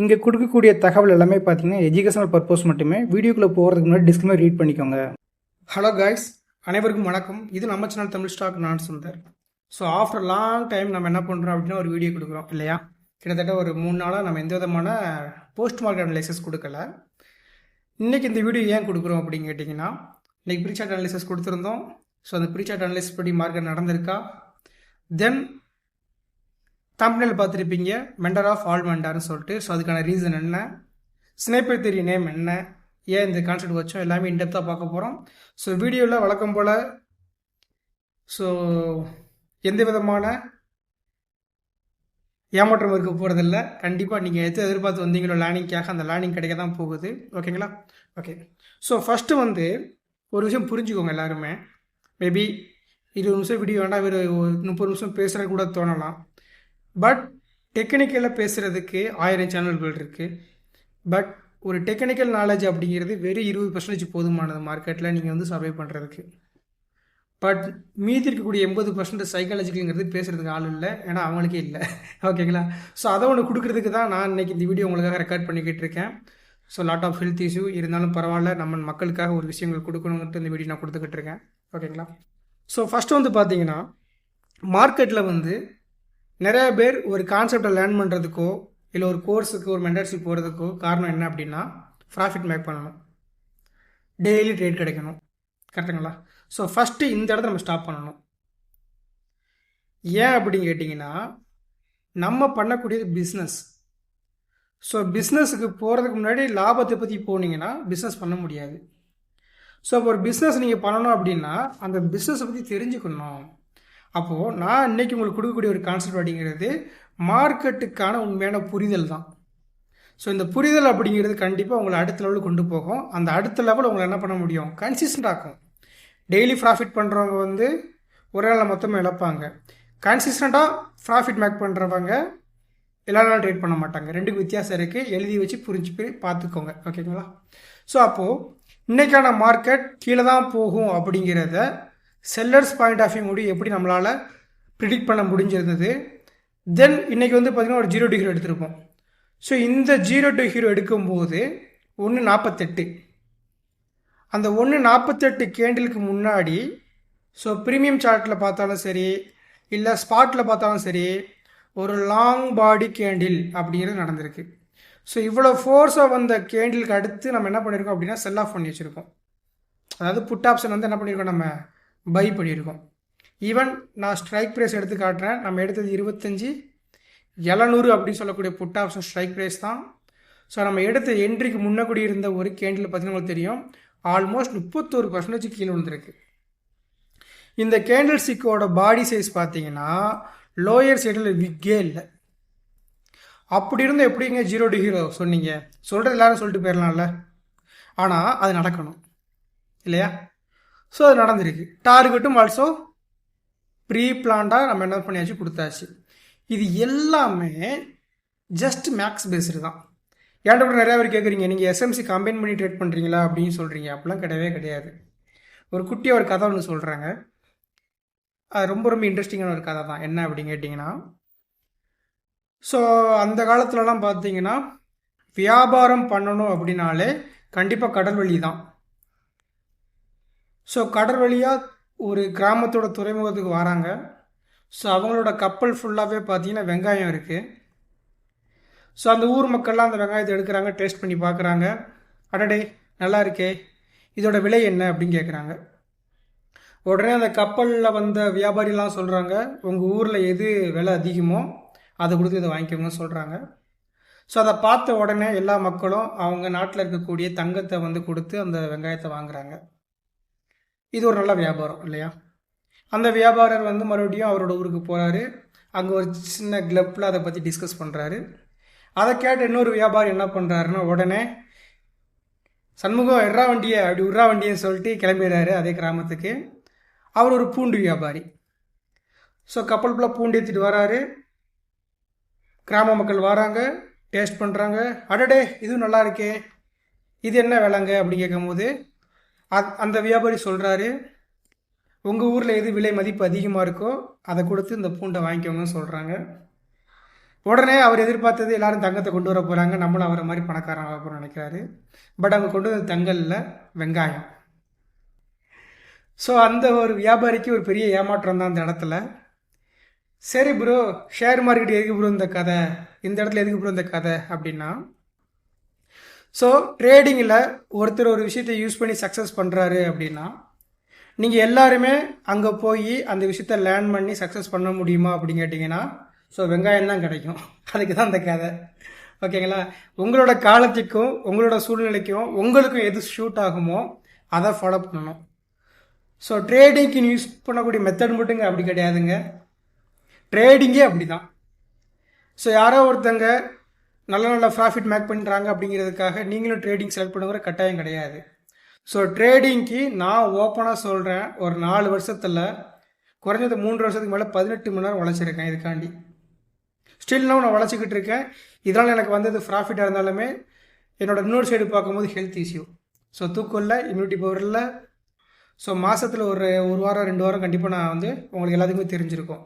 இங்கே கொடுக்கக்கூடிய தகவல் எல்லாமே பார்த்தீங்கன்னா எஜுகேஷனல் பர்பஸ் மட்டுமே வீடியோக்குள்ளே போகிறதுக்கு முன்னாடி டிஸ்கிளைமர் ரீட் பண்ணிக்கோங்க. ஹலோ காய்ஸ் அனைவருக்கும் வணக்கம். இது நம்ம சேனல் தமிழ் ஸ்டாக் நான் Sundar. So after long time நம்ம என்ன பண்ணுறோம் அப்படின்னா ஒரு வீடியோ கொடுக்குறோம் இல்லையா? கிட்டத்தட்ட ஒரு மூணு நாளாக நம்ம எந்த விதமான போஸ்ட் மார்க்கெட் அனலைசஸ் கொடுக்கல. இன்றைக்கி இந்த வீடியோ ஏன் கொடுக்குறோம் அப்படின்னு கேட்டிங்கன்னா இன்றைக்கி ப்ரீசார்ட் அனலைசஸ் கொடுத்துருந்தோம். ஸோ அந்த ப்ரீசார்ட் அனலைசிஸ் படி மார்க்கெட் நடந்திருக்கா? தென் தம்பனில் பார்த்துருப்பீங்க மெண்டர் ஆஃப் ஆல் மெண்டார்னு சொல்லிட்டு. ஸோ அதுக்கான ரீசன் என்ன? ஸ்னேப்பர் தெரிய நேம் என்ன? ஏன் இந்த கான்செப்ட் வச்சோம்? எல்லாமே இன்டெப்த்தாக பார்க்க போகிறோம் ஸோ வீடியோவில் வழக்கம் போல் ஸோ எந்த விதமான ஏமாற்றம் இருக்க போகிறதில்ல கண்டிப்பாக நீங்கள் எது எதிர்பார்த்து வந்தீங்களோ லேர்னிங்காக அந்த லேர்னிங் கிடைக்க தான் போகுது. ஓகேங்களா ஓகே ஸோ ஃபஸ்ட்டு வந்து ஒரு விஷயம் புரிஞ்சுக்கோங்க எல்லாருமே. மேபி இருபது நிமிஷம் வீடியோ வேண்டாம் ஒரு முப்பது நிமிஷம் பேசுகிற கூட தோணலாம். பட் டெக்னிக்கலாக பேசுகிறதுக்கு ஆயிரம் சேனல்கள் இருக்குது பட் ஒரு டெக்னிக்கல் நாலேஜ் அப்படிங்கிறது வெறும் இருபது பர்சன்டேஜ் போதுமானது. மார்க்கெட்டில் நீங்கள் வந்து சர்வே பண்ணுறதுக்கு பட் மீதி இருக்கக்கூடிய எண்பது பர்சன்ட் சைக்காலஜிக்கல்ங்கிறது பேசுகிறதுக்கு ஆள் இல்லை. ஏன்னா அவங்களுக்கே இல்லை. ஓகேங்களா ஸோ அதை ஒன்று கொடுக்குறதுக்கு தான் நான் இன்றைக்கி இந்த வீடியோ உங்களுக்காக ரெக்கார்ட் பண்ணிக்கிட்டு இருக்கேன். So lot of health issue இருந்தாலும் பரவாயில்ல. நம்ம மக்களுக்காக ஒரு விஷயங்கள் கொடுக்கணுன்ட்டு இந்த வீடியோ நான் கொடுத்துக்கிட்டு இருக்கேன். ஓகேங்களா ஸோ ஃபஸ்ட்டு வந்து பார்த்தீங்கன்னா மார்க்கெட்டில் வந்து நிறைய பேர் ஒரு கான்செப்டை லேர்ன் பண்ணுறதுக்கோ இல்லை ஒரு கோர்ஸுக்கு ஒரு மென்டர்ஷிப் போகிறதுக்கோ காரணம் என்ன அப்படின்னா ப்ராஃபிட் மேக் பண்ணணும். டெய்லி ட்ரேட் கிடைக்கணும். கரெக்டுங்களா ஸோ ஃபஸ்ட்டு இந்த இடத்த நம்ம ஸ்டாப் பண்ணணும். ஏன் அப்படின்னு கேட்டிங்கன்னா நம்ம பண்ணக்கூடியது பிஸ்னஸ் ஸோ பிஸ்னஸுக்கு போகிறதுக்கு முன்னாடி லாபத்தை பற்றி போனீங்கன்னா பிஸ்னஸ் பண்ண முடியாது. ஸோ இப்போ ஒரு பிஸ்னஸ் நீங்கள் பண்ணணும் அப்படின்னா அந்த பிஸ்னஸை பற்றி தெரிஞ்சுக்கணும். அப்போது நான் இன்றைக்கி உங்களுக்கு கொடுக்கக்கூடிய ஒரு கான்செப்ட் அப்படிங்கிறது மார்க்கெட்டுக்கான உண்மையான புரிதல் தான். ஸோ இந்த புரிதல் அப்படிங்கிறது கண்டிப்பாக உங்களை அடுத்த லெவலுக்கு கொண்டு போகும். அந்த அடுத்த லெவல் உங்களை என்ன பண்ண முடியும்? கன்சிஸ்டன்ட் ஆகும் டெய்லி ப்ராஃபிட் பண்ணுறவங்க வந்து ஒரு நாளில் மொத்தமாக இழப்பாங்க. கன்சிஸ்டண்ட்டாக ப்ராஃபிட் மேக் பண்ணுறவங்க எல்லா நாளும் ட்ரேட் பண்ண மாட்டாங்க. ரெண்டுக்கு வித்தியாசம் இருக்குது எழுதி வச்சு புரிஞ்சு போய் பார்த்துக்கோங்க. ஓகேங்களா ஸோ அப்போது இன்றைக்கான மார்க்கெட் கீழே தான் போகும் அப்படிங்கிறத செல்லர்ஸ் பாயிண்ட் ஆஃப் வியூ முடிவு எப்படி நம்மளால் ப்ரிடிக்ட் பண்ண முடிஞ்சிருந்தது. தென் இன்றைக்கி வந்து பார்த்திங்கன்னா ஒரு ஜீரோ டு ஹீரோ எடுத்திருப்போம். ஸோ இந்த ஜீரோ டு ஹீரோ எடுக்கும்போது ஒன்று நாற்பத்தெட்டு அந்த ஒன்று நாற்பத்தெட்டு கேண்டிலுக்கு முன்னாடி ஸோ ப்ரீமியம் சார்ட்டில் பார்த்தாலும் சரி இல்லை ஸ்பாட்டில் பார்த்தாலும் சரி ஒரு லாங் பாடி கேண்டில் அப்படிங்கிறது நடந்திருக்கு. ஸோ இவ்வளோ ஃபோர்ஸாக வந்த கேண்டிலுக்கு அடுத்து நம்ம என்ன பண்ணியிருக்கோம் அப்படின்னா செல் ஆஃப் பண்ணி வச்சுருக்கோம். அதாவது புட் ஆப்ஷன் வந்து என்ன பண்ணியிருக்கோம் நம்ம பை பண்ணியிருக்கோம் ஈவன் நான் ஸ்ட்ரைக் ப்ரைஸ் எடுத்து காட்டுறேன். நம்ம எடுத்தது இருபத்தஞ்சி. எழுநூறு அப்படின்னு சொல்லக்கூடிய புட் ஆப்ஷன் ஸ்ட்ரைக் ப்ரைஸ் தான். ஸோ நம்ம எடுத்த என்ட்ரிக்கு முன்னக்கூடி இருந்த ஒரு கேண்டில் பார்த்தீங்கன்னா உங்களுக்கு தெரியும். ஆல்மோஸ்ட் முப்பத்தோரு பர்சன்டேஜ் கீழே விழுந்திருக்கு. இந்த கேண்டில் ஸ்டிக்கோட பாடி சைஸ் பார்த்தீங்கன்னா லோயர் சைடில் விக்கே இல்லை. அப்படி இருந்தால் எப்படிங்க ஜீரோ டிகிரி சொன்னீங்க? சொல்கிறது எல்லாரும் சொல்லிட்டு போயிடலாம்ல. ஆனால் அது நடக்கணும். இல்லையா? ஸோ அது நடந்திருக்கு. டார்கெட்டும் ஆல்சோ ப்ரீ பிளான்டாக நம்ம என்ன பண்ணியாச்சு கொடுத்தாச்சு. இது எல்லாமே ஜஸ்ட் மேக்ஸ் பேஸ்டு தான். ஏன்டா கூட நிறையா பேர் கேட்குறீங்க நீங்கள் எஸ்எம்சி கம்பைன் பண்ணி ட்ரேட் பண்ணுறீங்களா அப்படின்னு சொல்கிறீங்க அப்படிலாம் கிடையவே கிடையாது. ஒரு குட்டியாக ஒரு கதை ஒன்று சொல்கிறாங்க அது ரொம்ப ரொம்ப இன்ட்ரெஸ்டிங்கான ஒரு கதை தான். என்ன அப்படின்னு கேட்டிங்கன்னா ஸோ அந்த காலத்துலலாம் பார்த்தீங்கன்னா வியாபாரம் பண்ணணும் அப்படின்னாலே கண்டிப்பாக கடல் வழி தான். ஸோ கடல் வழியாக ஒரு கிராமத்தோட துறைமுகத்துக்கு வராங்க. ஸோ அவங்களோட கப்பல் ஃபுல்லாகவே பார்த்தீங்கன்னா வெங்காயம் இருக்குது ஸோ அந்த ஊர் மக்கள்லாம் அந்த வெங்காயத்தை எடுக்கிறாங்க டேஸ்ட் பண்ணி பார்க்குறாங்க அடடே நல்லா இருக்கே. இதோட விலை என்ன அப்படின்னு கேட்குறாங்க உடனே அந்த கப்பலில் வந்த வியாபாரிலாம் சொல்கிறாங்க உங்கள் ஊரில் எது விலை அதிகமோ அதை கொடுத்து இதை வாங்கிக்கோங்கன்னு சொல்கிறாங்க ஸோ அதை பார்த்த உடனே எல்லா மக்களும் அவங்க நாட்டில் இருக்கக்கூடிய தங்கத்தை வந்து கொடுத்து அந்த வெங்காயத்தை வாங்குறாங்க. இது ஒரு நல்ல வியாபாரம் இல்லையா? அந்த வியாபாரர் வந்து மறுபடியும் அவரோட ஊருக்கு போகிறாரு அங்கே ஒரு சின்ன கிளப்பில் அதை பற்றி டிஸ்கஸ் பண்ணுறாரு அதை கேட்டு இன்னொரு வியாபாரி என்ன பண்ணுறாருன்னா உடனே சண்முகம் எட்ரா வண்டியை அப்படி உட்ரா வண்டியன்னு சொல்லிட்டு கிளம்பிடுறாரு அதே கிராமத்துக்கு. அவர் ஒரு பூண்டு வியாபாரி. ஸோ கப்பல் ஃபுல்லாக பூண்டு ஏற்றிட்டு வராரு. கிராம மக்கள் வராங்க டேஸ்ட் பண்ணுறாங்க அடடே இதுவும் நல்லா இருக்கே. இது என்ன விலைங்க? அப்படி கேட்கும்போது அந்த வியாபாரி சொல்கிறாரு உங்கள் ஊரில் எது விலை மதிப்பு அதிகமாக இருக்கோ அதை கொடுத்து இந்த பூண்டை வாங்கிக்கோங்கன்னு சொல்கிறாங்க உடனே அவர் எதிர்பார்த்தது எல்லாரும் தங்கத்தை கொண்டு வர போகிறாங்க நம்மளும் அவரை மாதிரி பணக்காரன் ஆக போகிறோம் நினைக்கிறாரு. பட் அவங்க கொண்டு வந்த தங்கல்ல வெங்காயம். ஸோ அந்த ஒரு வியாபாரிக்கு ஒரு பெரிய ஏமாற்றம் தான் அந்த இடத்துல. சரி ப்ரோ ஷேர் மார்க்கெட் எதுக்கு ப்ரோ இந்த கதை? இந்த இடத்துல எதுக்கு ப்ரோ இந்த கதை? அப்படின்னா ஸோ ட்ரேடிங்கில் ஒருத்தர் ஒரு விஷயத்தை யூஸ் பண்ணி சக்ஸஸ் பண்ணுறாரு அப்படின்னா நீங்கள் எல்லாருமே அங்கே போய் அந்த விஷயத்த லேர்ன் பண்ணி சக்ஸஸ் பண்ண முடியுமா அப்படின்னு கேட்டிங்கன்னா ஸோ வெங்காயம் தான் கிடைக்கும். அதுக்கு தான் அந்த கதை. ஓகேங்களா? உங்களோட காலத்துக்கும் உங்களோட சூழ்நிலைக்கும் உங்களுக்கும் எது ஷூட் ஆகுமோ அதை ஃபாலோ பண்ணணும். ஸோ ட்ரேடிங்க்கு யூஸ் பண்ணக்கூடிய மெத்தட் மட்டுங்க அப்படி கிடையாதுங்க. ட்ரேடிங்கே அப்படி தான் ஸோ யாரோ ஒருத்தங்க நல்ல நல்ல ப்ராஃபிட் மேக் பண்ணுறாங்க அப்படிங்கிறதுக்காக நீங்களும் ட்ரேடிங் செலக்ட் பண்ணுங்கிற கட்டாயம் கிடையாது. ஸோ ட்ரேடிங்க்கு நான் ஓப்பனாக சொல்கிறேன் ஒரு நாலு வருஷத்தில் குறைஞ்சது மூன்று வருஷத்துக்கு மேலே பதினெட்டு மணி நேரம் உழைச்சிருக்கேன் இதுக்காண்டி. ஸ்டில்லும் நான் உழைச்சிக்கிட்டு இருக்கேன். இதனால் எனக்கு வந்தது ப்ராஃபிட்டாக இருந்தாலுமே என்னோடய இன்னொரு சைடு பார்க்கும்போது ஹெல்த் இஷ்யூ ஸோ தூக்கம் இல்லை இம்யூனிட்டி பவர் இல்லை. ஸோ மாதத்தில் ஒரு ஒரு வாரம் ரெண்டு வாரம் கண்டிப்பாக நான் வந்து உங்களுக்கு எல்லாத்துக்குமே தெரிஞ்சிருக்கும்.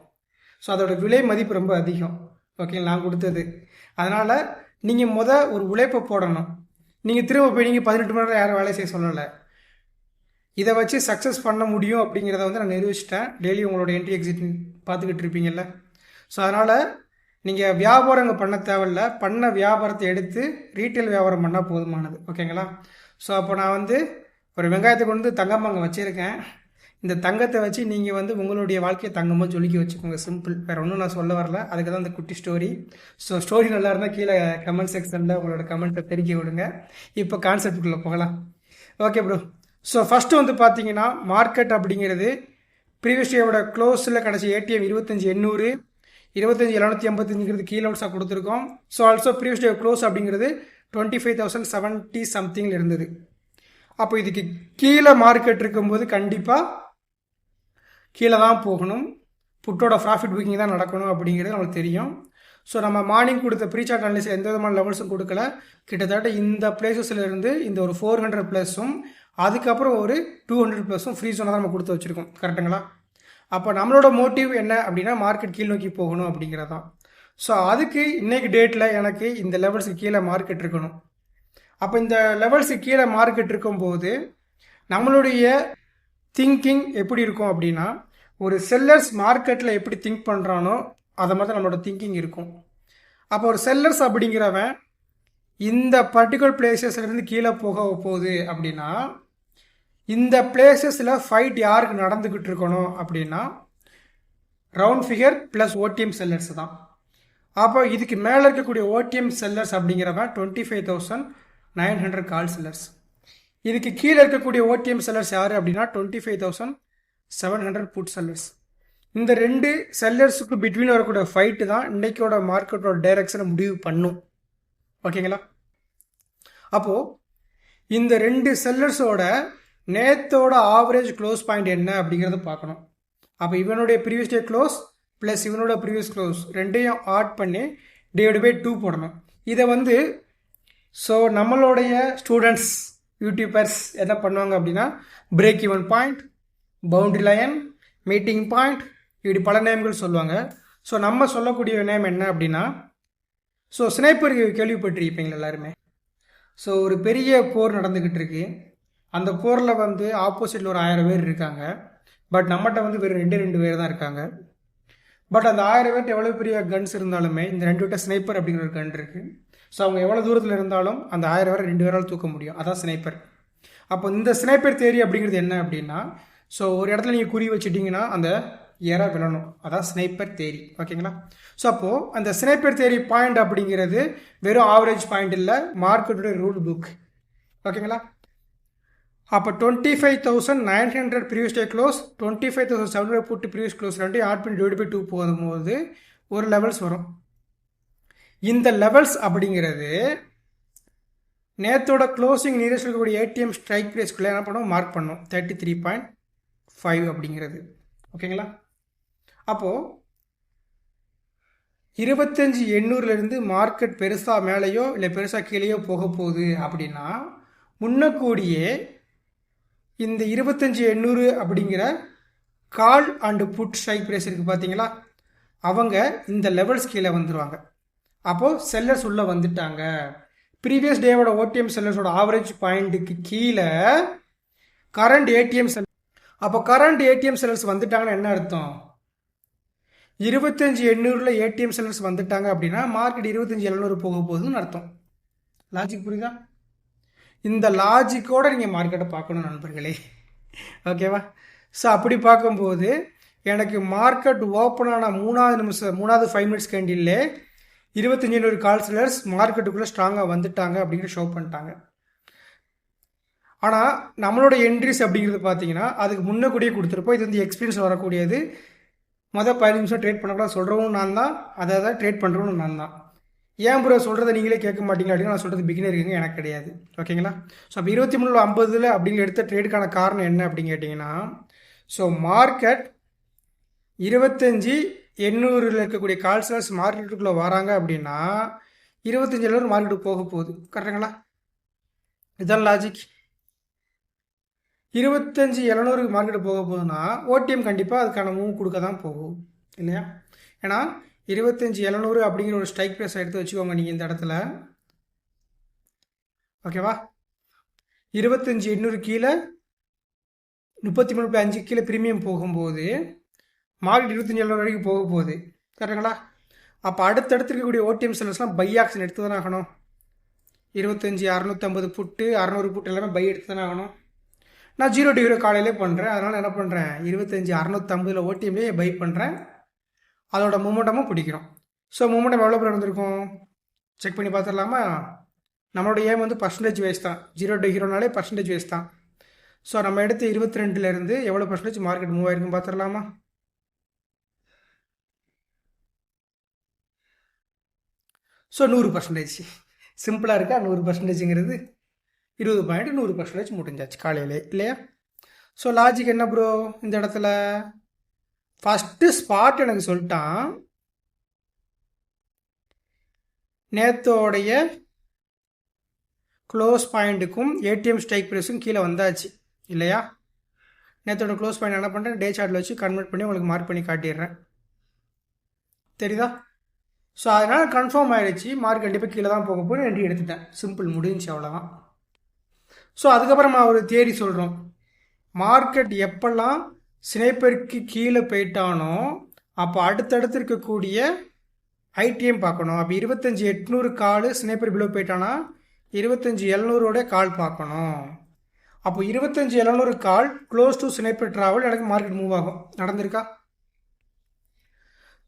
ஸோ அதோட விலை மதிப்பு ரொம்ப அதிகம். ஓகேங்களா நான் கொடுத்தது. அதனால் நீங்கள் முத ஒரு உழைப்பை போடணும். நீங்கள் திரும்ப போய் நீங்கள் பதினெட்டு மணி நேரம் யாரும் வேலை செய்ய சொல்லலை. இதை வச்சு சக்ஸஸ் பண்ண முடியும் அப்படிங்கிறத வந்து நான் நிரூபிச்சிட்டேன். டெய்லி உங்களோட என்ட்ரி எக்ஸிட் பார்த்துக்கிட்டு இருப்பீங்கல்ல. ஸோ அதனால் நீங்கள் வியாபாரங்க பண்ண தேவையில்ல. பண்ண வியாபாரத்தை எடுத்து ரீட்டைல் வியாபாரம் பண்ணால் போதுமானது. ஓகேங்களா ஸோ அப்போ நான் வந்து ஒரு வெங்காயத்தை கொண்டு தங்கம் அங்கே வச்சுருக்கேன். இந்த தங்கத்தை வச்சு நீங்கள் வந்து உங்களுடைய வாழ்க்கையை தங்கமாக ஜொலிக்க வச்சுக்கோங்க. சிம்பிள் வேறு ஒன்றும் நான் சொல்ல வரல. அதுக்கு தான் அந்த குட்டி ஸ்டோரி ஸோ ஸ்டோரி நல்லா இருந்தால் கீழே கமெண்ட் செக்ஷனில் உங்களோட கமெண்ட்டை தெரிவிக்க விடுங்க. இப்போ கான்செப்டுக்குள்ளே போகலாம். ஓகே ப்ரோ ஸோ ஃபஸ்ட்டு வந்து பார்த்தீங்கன்னா மார்க்கெட் அப்படிங்கிறது ப்ரீவியஸ் டேவோட க்ளோஸில் கிடச்சி ஏடிஎம் இருபத்தஞ்சி எண்ணூறு இருபத்தஞ்சி எழுநூற்றி ஐம்பத்தஞ்சுங்கிறது கீழே அவுட்ஸாக கொடுத்துருக்கோம். So also previous day close அப்படிங்கிறது டுவெண்ட்டி ஃபைவ் தௌசண்ட் செவன்ட்டி சம்திங்கில் இருந்தது. அப்போ இதுக்கு கீழே மார்க்கெட் இருக்கும்போது கண்டிப்பாக கீழே தான் போகணும். புட்டோட ப்ராஃபிட் புக்கிங் தான் நடக்கணும் அப்படிங்கிறது நம்மளுக்கு தெரியும். ஸோ நம்ம மார்னிங் கொடுத்த ப்ரீசார்ட் அனலிஸ் எந்த விதமான லெவல்ஸும் கொடுக்கல. கிட்டத்தட்ட இந்த பிளேசஸ்ல இருந்து இந்த ஒரு ஃபோர் ஹண்ட்ரட் ப்ளஸும் அதுக்கப்புறம் ஒரு டூ ஹண்ட்ரட் ப்ளஸும் ஃப்ரீ ஜோனாக தான் நம்ம கொடுத்து வச்சுருக்கோம். கரெக்டுங்களா அப்போ நம்மளோட மோட்டிவ் என்ன அப்படின்னா மார்க்கெட் கீழ் நோக்கி போகணும் அப்படிங்கிறது தான் ஸோ அதுக்கு இன்றைக்கு டேட்டில் எனக்கு இந்த லெவல்ஸுக்கு கீழே மார்க்கெட் இருக்கணும். அப்போ இந்த லெவல்ஸுக்கு கீழே மார்க்கெட் இருக்கும்போது நம்மளுடைய திங்கிங் எப்படி இருக்கும் அப்படின்னா ஒரு செல்லர்ஸ் மார்க்கெட்டில் எப்படி திங்க் பண்ணுறானோ அதை மாதிரி தான் நம்மளோட திங்கிங் இருக்கும். அப்போ ஒரு செல்லர்ஸ் அப்படிங்கிறவன் இந்த பர்டிகுலர் பிளேசஸ்லேருந்து கீழே போக போகுது அப்படின்னா இந்த பிளேசஸில் ஃபைட் யாருக்கு நடந்துக்கிட்டு இருக்கணும் அப்படின்னா round figure plus OTM sellers தான். அப்போ இதுக்கு மேலே இருக்கக்கூடிய ஓடிஎம் செல்லர்ஸ் அப்படிங்கிறவன் twenty five thousand nine hundred call sellers இதுக்கு கீழே இருக்கக்கூடிய ஓடிஎம் செல்லர்ஸ் யார் அப்படின்னா twenty five thousand seven hundred put sellers இந்த ரெண்டு செல்லர்ஸுக்கு பிட்வீன் வரக்கூடிய ஃபைட்டு தான் இன்றைக்கோட மார்க்கெட்டோட டைரக்ஷனை முடிவு பண்ணும். ஓகேங்களா அப்போது இந்த ரெண்டு செல்லர்ஸோட நேத்தோட ஆவரேஜ் க்ளோஸ் பாயிண்ட் என்ன அப்படிங்கிறத பார்க்கணும். அப்போ இவனுடைய ப்ரீவியஸ் டே க்ளோஸ் ப்ளஸ் இவனோட ப்ரீவியஸ் க்ளோஸ் ரெண்டையும் ஆட் பண்ணி டிவைட் பை டூ போடணும். இதை வந்து ஸோ நம்மளுடைய ஸ்டூடெண்ட்ஸ் யூடியூபர்ஸ் என்ன பண்ணுவாங்க அப்படின்னா break even point boundary line meeting point இப்படி பல நேம்கள் சொல்லுவாங்க. ஸோ நம்ம சொல்லக்கூடிய நேம் என்ன அப்படின்னா ஸோ ஸ்னைப்பர் கேள்விப்பட்டிருப்பீங்க எல்லாருமே? ஸோ ஒரு பெரிய போர் நடந்துக்கிட்டு இருக்கு. அந்த போரில் வந்து ஆப்போசிட்டில் ஒரு ஆயிரம் பேர் இருக்காங்க. பட் நம்மகிட்ட வந்து வெறும் ரெண்டு ரெண்டு பேர் தான் இருக்காங்க. பட் அந்த ஆயிரம் பேர்ட்டு எவ்வளோ பெரிய கன்ஸ் இருந்தாலுமே இந்த ரெண்டு விட்ட ஸ்னைப்பர் அப்படிங்கிற ஒரு கன் இருக்குது ஸோ அவங்க எவ்வளோ தூரத்தில் இருந்தாலும் அந்த ஆயிரம் பேரை ரெண்டு பேரால் தூக்க முடியும். அதான் ஸ்னைப்பர் அப்போ இந்த ஸ்னைப்பர் தேரி அப்படிங்கிறது என்ன அப்படின்னா ஸோ ஒரு இடத்துல நீங்கள் குறி வச்சுட்டிங்கன்னா அந்த ஏராக விழணும். அதான் ஸ்னைப்பர் தேரி ஓகேங்களா? ஸோ அப்போது அந்த ஸ்னைப்பர் தேரி பாயிண்ட் அப்படிங்கிறது வெறும் ஆவரேஜ் பாயிண்ட் இல்லை மார்க்கெட்டோட ரூல் புக் ஓகேங்களா? அப்போ twenty five thousand nine hundred previous day close twenty five thousand seven hundred போட்டு ப்ரீவியஸ் க்ளோஸ் ரெண்டு ஆட் பண்ணி டிவைட் பை டூ போகும்போது ஒரு லெவல்ஸ் வரும். இந்த லெவல்ஸ் அப்படிங்கிறது நேத்தோட க்ளோசிங் நீரஸ் இருக்கக்கூடிய ஏடிஎம் ஸ்ட்ரைக் ப்ரைஸ்க்குள்ளே என்ன பண்ணுவோம் மார்க் பண்ணோம். தேர்ட்டி த்ரீ பாயிண்ட் ஃபைவ் அப்படிங்கிறது. ஓகேங்களா அப்போது இருபத்தஞ்சி எண்ணூறுலேருந்து மார்க்கெட் பெருசாக மேலேயோ இல்லை பெருசாக கீழேயோ போக போகுது அப்படின்னா முன்னக்கூடியே இந்த இருபத்தஞ்சி எண்ணூறு அப்படிங்கிற call and put strike price இருக்குது பார்த்தீங்களா அவங்க இந்த லெவல்ஸ் கீழே வந்துடுவாங்க அப்போது செல்லர்ஸ் உள்ளே வந்துட்டாங்க. ப்ரீவியஸ் டேவோட ஓடிஎம் செல்லர்ஸோட ஆவரேஜ் பாயிண்ட்டுக்கு கீழே கரண்ட் ஏடிஎம் செல் அப்போ கரண்ட் ஏடிஎம் செல்லர்ஸ் வந்துட்டாங்கன்னு என்ன அர்த்தம்? இருபத்தஞ்சி எண்ணூறில் ஏடிஎம் செல்லர்ஸ் வந்துட்டாங்க அப்படின்னா மார்க்கெட் இருபத்தஞ்சி எழுநூறு போக போகுதுன்னு அர்த்தம். லாஜிக் புரியுதா? இந்த லாஜிக்கோடு நீங்கள் மார்க்கெட்டை பார்க்கணும் நண்பர்களே. ஓகேவா ஸோ அப்படி பார்க்கும்போது எனக்கு மார்க்கெட் ஓப்பன் ஆன மூணாவது நிமிஷம் மூணாவது ஃபைவ் மினிட்ஸ் கேண்டில்ல இருபத்தஞ்சி நூறு கால் செல்லர்ஸ் மார்க்கெட்டுக்குள்ளே ஸ்ட்ராங்காக வந்துட்டாங்க அப்படிங்கிற ஷோ பண்ணிட்டாங்க. ஆனால் நம்மளோட என்ட்ரிஸ் அப்படிங்கிறது பார்த்தீங்கன்னா அதுக்கு முன்னே கூடிய கொடுத்துருப்போம். இது வந்து எக்ஸ்பீரியன்ஸ் வரக்கூடியது. மொதல் பதினஞ்சு நிமிஷம் ட்ரேட் பண்ணக்கூடாது. சொல்கிறவும் நான் தான். அதை தான் ட்ரேட் பண்ணுறவும் நான் தான். ஏன் ப்ரோ சொல்கிறத நீங்களே கேட்க மாட்டீங்க அப்படின்னு நான் சொல்கிறது பிகினர் இருக்குங்க எனக்கு கிடையாது. ஓகேங்களா ஸோ அப்போ இருபத்தி மூணு ஐம்பதில் அப்படிங்கிற எடுத்த ட்ரேடுக்கான காரணம் என்ன அப்படின்னு கேட்டிங்கன்னா ஸோ மார்க்கெட் இருபத்தஞ்சி எண்ணூறில் இருக்கக்கூடிய கால்சலர்ஸ் மார்க்கெட்டுக்குள்ளே வராங்க அப்படின்னா இருபத்தஞ்சி மார்க்கெட்டுக்கு போக போகுது. கரெக்டுங்களா இதுதான் லாஜிக் இருபத்தஞ்சி எழுநூறு மார்க்கெட்டு போக போகுதுன்னா ஓடிஎம் கண்டிப்பாக அதுக்கான மூவ் கொடுக்க தான் போகும். இல்லையா? ஏன்னா இருபத்தஞ்சி எழுநூறு அப்படிங்கிற ஒரு ஸ்ட்ரைக் ப்ரைஸ் எடுத்து வச்சுக்கோங்க நீங்கள் இந்த இடத்துல. ஓகேவா இருபத்தஞ்சி எண்ணூறு கீழே முப்பத்தி மூணு புள்ளி அஞ்சு கீழே ப்ரீமியம் போகும்போது மார்க்கெட் இருபத்தஞ்சி எழுநூறு வரைக்கும் போக போகுது. கரெக்டுங்களா? அப்போ அடுத்தடுத்து இருக்கக்கூடிய ஓடிஎம் செல்லர்ஸ்லாம் பை ஆக்ஷன் எடுத்து தானே ஆகணும். இருபத்தஞ்சி அறநூற்றம்பது புட்டு அறநூறு புட்டு எல்லாமே பை எடுத்து தானே ஆகணும். நான் ஜீரோ டிகிரி காலையிலே பண்ணுறேன் அதனால் என்ன பண்ணுறேன் இருபத்தஞ்சி அறநூற்றம்பதில் ஓடிஎம்லேயே பை பண்ணுறேன் அதோட மூமெண்டமும் பிடிக்கிறோம் ஸோ மூமெண்டம் எவ்வளோ பேர் இருந்திருக்கும் செக் பண்ணி பார்த்துடலாமா? நம்மளோட ஏம் வந்து பர்சன்டேஜ் வைஸ் தான். ஜீரோ டு ஹீரோனாலே பர்சன்டேஜ் வைஸ் தான். ஸோ நம்ம எடுத்து இருபத்தி ரெண்டுலேருந்து எவ்வளோ பர்சன்டேஜ் மார்க்கெட் மூவ் ஆயிருக்குன்னு பார்த்துடலாமா? ஸோ நூறு பர்சன்டேஜ் சிம்பிளாக இருக்கா? நூறு பர்சன்டேஜுங்கிறது இருபது பாயிண்ட் நூறு பர்சன்டேஜ் முடிஞ்சாச்சு காலையில் இல்லையா? ஸோ லாஜிக் என்ன ப்ரோ இந்த இடத்துல? ஃபஸ்ட்டு ஸ்பாட் எனக்கு சொல்லிட்டான். நேத்தோடைய க்ளோஸ் பாயிண்ட்டுக்கும் ஏடிஎம் ஸ்ட்ரைக் ப்ரைஸும் கீழே வந்தாச்சு இல்லையா? நேற்றோட க்ளோஸ் பாயிண்ட் என்ன பண்ணுறேன் டே சார்ட்டில் வச்சு கன்வெர்ட் பண்ணி உங்களுக்கு மார்க் பண்ணி காட்டிடுறேன். தெரியுதா? ஸோ அதனால் கன்ஃபார்ம் ஆகிடுச்சு மார்க் கண்டிப்பாக கீழே தான் போக போய் ரெண்டு எடுத்துட்டேன். சிம்பிள் முடிஞ்சு அவ்வளோதான் ஸோ அதுக்கப்புறம் நான் தேடி சொல்கிறோம் மார்க்கெட் எப்பெல்லாம் ஸ்னைப்பருக்கு கீழே போயிட்டானோ அப்போ அடுத்தடுத்து இருக்கக்கூடிய ஐடிஎம் பார்க்கணும். அப்போ இருபத்தஞ்சி எட்நூறு கால் ஸ்னைப்பர் பிலோ போயிட்டானா? இருபத்தஞ்சி எழுநூறோட கால் பார்க்கணும். அப்போ இருபத்தஞ்சி எழுநூறு call close to sniper travel எனக்கு மார்க்கெட் மூவ் ஆகும். நடந்திருக்கா?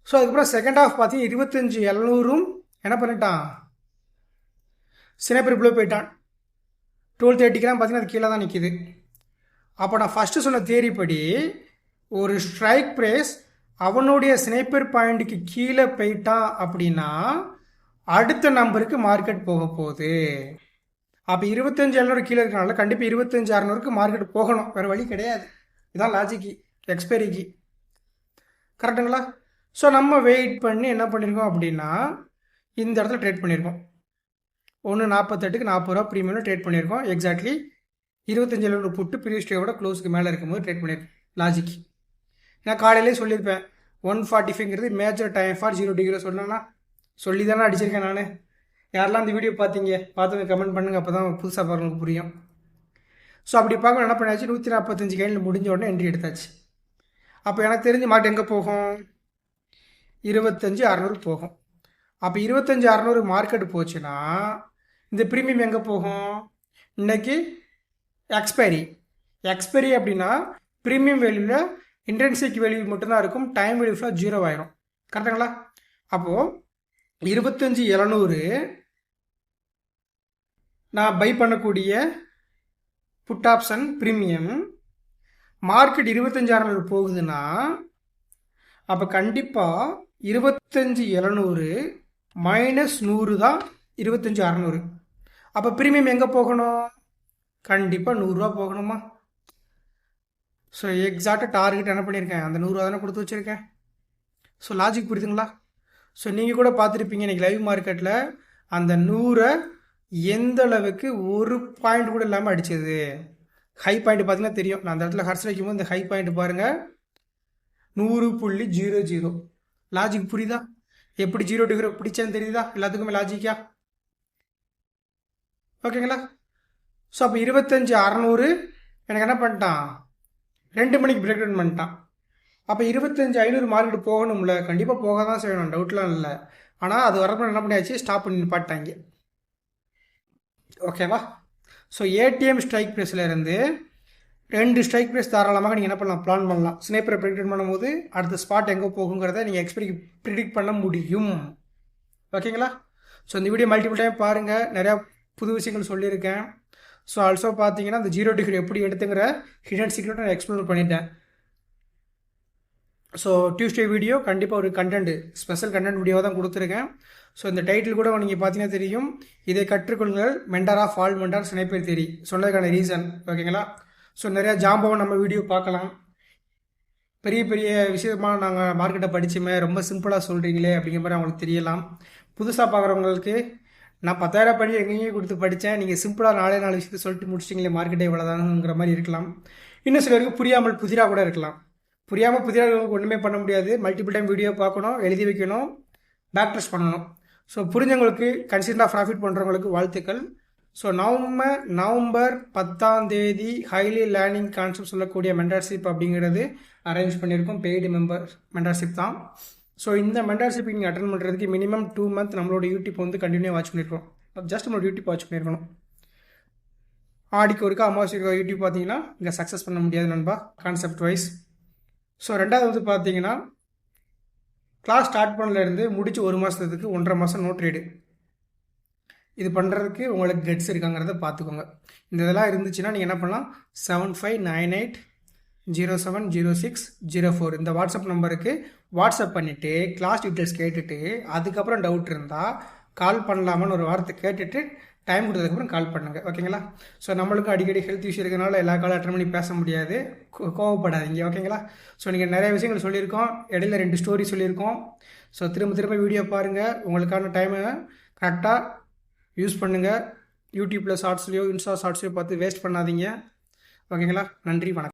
ஸோ அதுக்கப்புறம் செகண்ட் ஹாஃப் பார்த்தீங்கன்னா இருபத்தஞ்சி எழுநூறும் என்ன பண்ணிட்டான்? ஸ்னைப்பர் பிலோ போயிட்டான். டுவெல் தேர்ட்டிக்கெலாம் பார்த்தீங்கன்னா அது கீழே தான் நிற்கிது அப்போ நான் ஃபஸ்ட்டு சொன்ன தேரி படி ஒரு ஸ்ட்ரைக் ப்ரைஸ் அவனுடைய ஸ்னைப்பர் பாயிண்ட்டுக்கு கீழே போயிட்டான் அப்படின்னா அடுத்த நம்பருக்கு மார்க்கெட் போக போகுது. அப்போ இருபத்தஞ்சு எழுநூறு கீழே இருக்கனால கண்டிப்பாக இருபத்தஞ்சு அறநூறுக்கு மார்க்கெட் போகணும். வேறு வழி கிடையாது. இதுதான் லாஜிக்கு எக்ஸ்பைரிக்கு கரெக்டுங்களா ஸோ நம்ம வெயிட் பண்ணி என்ன பண்ணியிருக்கோம் அப்படின்னா இந்த இடத்துல ட்ரேட் பண்ணியிருக்கோம் ஒன்று நாற்பத்தெட்டுக்கு நாற்பது ரூபா ப்ரீமியம் ட்ரேட் பண்ணியிருக்கோம். எக்ஸாக்ட்லி இருபத்தஞ்சு எழுநூறு புட்டு ப்ரீவியஸ் டேவோட க்ளோஸுக்கு மேலே இருக்கும்போது ட்ரேட் பண்ணியிருக்கேன் லாஜிக் நான் காலையிலே சொல்லியிருப்பேன். One forty ஃபைவ்ங்கிறது major time for zero degree சொன்னேன்னா சொல்லி தானே அடிச்சிருக்கேன் நான். யாரெல்லாம் அந்த வீடியோ பார்த்தீங்க பார்த்து கமெண்ட் பண்ணுங்கள் அப்போ தான் புதுசாக பாருங்களுக்கு புரியும். ஸோ அப்படி பார்க்க என்ன பண்ணியாச்சு? நூற்றி நாற்பத்தஞ்சு கையில் முடிஞ்ச உடனே என்ட்ரி எடுத்தாச்சு. அப்போ எனக்கு தெரிஞ்ச மாட்டு எங்கே போகும்? இருபத்தஞ்சி அறநூறு போகும். அப்போ இருபத்தஞ்சி அறநூறு மார்க்கெட் போச்சுன்னா இந்த ப்ரீமியம் எங்கே போகும்? இன்னைக்கு எக்ஸ்பைரி எக்ஸ்பைரி அப்படின்னா ப்ரீமியம் வேல்யூவில் இன்டென்சிக் வேல்யூ மட்டும்தான் இருக்கும். டைம் வேல்யூ ஃபுல்லாக ஜீரோ ஆயிரும். கரெக்டுங்களா அப்போது இருபத்தஞ்சி எழுநூறு நான் பை பண்ணக்கூடிய புட் ஆப்ஷன் ப்ரீமியம் மார்க்கெட் இருபத்தஞ்சி அறநூறு போகுதுன்னா அப்போ கண்டிப்பாக இருபத்தஞ்சி எழுநூறு மைனஸ் நூறு தான் இருபத்தஞ்சி அறநூறு. அப்போ ப்ரீமியம் எங்கே போகணும்? கண்டிப்பாக நூறுரூவா போகணுமா ஸோ எக்ஸாக்டாக டார்கெட் என்ன பண்ணியிருக்கேன் அந்த நூறுரூவா தானே கொடுத்து வச்சுருக்கேன். ஸோ லாஜிக் புரியுதுங்களா? ஸோ நீங்கள் கூட பார்த்துருப்பீங்க இன்றைக்கி லைவ் மார்க்கெட்டில் அந்த நூறை எந்த அளவுக்கு ஒரு பாயிண்ட் கூட இல்லாமல் அடிச்சது. ஹை பாயிண்ட் பார்த்தீங்கன்னா தெரியும். நான் அந்த இடத்துல ஹர்ஸ் வைக்கும்போது இந்த ஹை பாயிண்ட் பாருங்கள் நூறு புள்ளி ஜீரோ ஜீரோ லாஜிக் புரியுதா? எப்படி ஜீரோ டிகிரோ பிடிச்சேன்னு தெரியுதா? எல்லாத்துக்குமே லாஜிக்கா ஓகேங்களா? ஸோ அப்போ இருபத்தஞ்சி அறநூறு எனக்கு என்ன பண்ணிட்டான்? ரெண்டு மணிக்கு பிரேக் டவுன் பண்ணிட்டான். அப்போ இருபத்தஞ்சி ஐநூறு மார்க்கெட் போகணும்ல கண்டிப்பாக போக தான் செய்யணும் டவுட்லாம் இல்லை. ஆனால் அது வரப்போ என்ன பண்ணியாச்சு? ஸ்டாப் பண்ணி பாட்டாங்க ஓகேவா? ஸோ ஏடிஎம் ஸ்ட்ரைக் ப்ரைஸில் இருந்து ரெண்டு ஸ்ட்ரைக் ப்ரைஸ் தாராளமாக நீங்கள் என்ன பண்ணலாம்? பிளான் பண்ணலாம். ஸ்னேப்பரை ப்ரிடிக்ட் பண்ணும்போது அடுத்த ஸ்பாட் எங்கே போகுங்கிறத நீங்கள் எக்ஸ்பெக்ட் ப்ரிடிக்ட் பண்ண முடியும். ஓகேங்களா? ஸோ இந்த வீடியோ மல்டிபிள் டைம் பாருங்கள் நிறையா புது விஷயங்கள் சொல்லியிருக்கேன். ஸோ ஆல்சோ பார்த்தீங்கன்னா அந்த ஜீரோ டிகிரி எப்படி எடுத்துங்கிற ஹிடன் சீக்ரெட் நான் எக்ஸ்ப்ளோர் பண்ணிட்டேன். ஸோ டியூஸ்டே வீடியோ கண்டிப்பாக ஒரு கண்டென்ட் ஸ்பெஷல் கண்டென்ட் வீடியோ தான் கொடுத்துருக்கேன். ஸோ இந்த டைட்டில் கூட நீங்கள் பார்த்தீங்கன்னா தெரியும். இதை கற்றுக்கொள்ளுங்கள். Mentor of all mentor sniper theory சொன்னதுக்கான reason ஓகேங்களா? ஸோ நிறையா ஜாம்பவன் நம்ம வீடியோ பார்க்கலாம். பெரிய பெரிய விஷயமாக நாங்கள் மார்க்கெட்டை படிச்சுமே ரொம்ப சிம்பிளாக சொல்கிறீங்களே அப்படிங்கிற மாதிரி அவங்களுக்கு தெரியலாம். புதுசாக பார்க்குறவங்களுக்கு நான் பத்தாயிரம் பண்ணி எங்கேயும் கொடுத்து படித்தேன். நீங்கள் சிம்பிளாக நாலே நாலு விஷயத்தை சொல்லிட்டு முடிச்சிட்டிங்களே மார்க்கெட்டே இவ்வளோதானுங்கிற மாதிரி இருக்கலாம். இன்னும் சிலருக்கு புரியாமல் புதிராக கூட இருக்கலாம். புரியாமல் புதிராக ஒன்றுமே பண்ண முடியாது. மல்டிபிள் டைம் வீடியோ பார்க்கணும் எழுதி வைக்கணும் பேக் ட்ரெஸ் பண்ணணும். ஸோ புரிஞ்சவங்களுக்கு கன்சிடராக ப்ராஃபிட் பண்ணுறவங்களுக்கு வாழ்த்துக்கள். ஸோ நவம்பர் நவம்பர் பத்தாம் தேதி ஹைலி லேர்னிங் கான்செப்ட் சொல்லக்கூடிய மென்டர்ஷிப் அப்படிங்கிறது அரேஞ்ச் பண்ணியிருக்கோம். பெய்டு மெம்பர் மென்டர்ஷிப் தான். ஸோ இந்த மென்டர்ஷிப் நீங்கள் அட்டன் பண்ணுறதுக்கு மினிமம் டூ மந்த் நம்மளோட யூடியூப் வந்து கண்டினியூ வாட்ச் பண்ணியிருக்கணும் ஜஸ்ட் நம்மளோட யூடியூப் வாட்ச் பண்ணியிருக்கணும் ஆடிக்கு ஒருக்கா அமாவாசைக்கு யூடியூப் பார்த்தீங்கன்னா இங்கே சக்ஸஸ் பண்ண முடியாது நண்பா கான்செப்ட் வைஸ் ஸோ ரெண்டாவது வந்து பார்த்தீங்கன்னா கிளாஸ் ஸ்டார்ட் பண்ணலேருந்து முடிச்சு ஒரு மாதத்துக்கு ஒன்றரை மாதம் நோட் ரீடு இது பண்ணுறதுக்கு உங்களுக்கு கெட்ஸ் இருக்காங்கிறத பார்த்துக்கோங்க இந்த இதெல்லாம் இருந்துச்சுன்னா நீங்கள் என்ன பண்ணலாம்? Seven five nine eight zero seven zero six zero four இந்த வாட்ஸ்அப் நம்பருக்கு வாட்ஸ்அப் பண்ணிவிட்டு கிளாஸ் டீட்டெயில்ஸ் கேட்டுட்டு அதுக்கப்புறம் டவுட் இருந்தால் கால் பண்ணலாமான்னு ஒரு வார்த்தை கேட்டுட்டு டைம் கொடுத்ததுக்கப்புறம் கால் பண்ணுங்கள் ஓகேங்களா ஸோ நம்மளுக்கும் அடிக்கடி ஹெல்த் இஷ்யூ இருக்கிறனால எல்லா காலும் அட்டன் பண்ணி பேச முடியாது. கோவப்படாதீங்க. ஓகேங்களா ஸோ நீங்கள் நிறைய விஷயங்கள் சொல்லியிருக்கோம். இடையில ரெண்டு ஸ்டோரி சொல்லியிருக்கோம். ஸோ திரும்ப திரும்ப வீடியோ பாருங்கள் உங்களுக்கான டைமை கரெக்டாக யூஸ் பண்ணுங்கள் யூடியூப்பில் ஷார்ட்ஸ்லையோ இன்ஸ்டா ஷார்ட்ஸ்லையோ பார்த்து வேஸ்ட் பண்ணாதீங்க. ஓகேங்களா நன்றி வணக்கம்.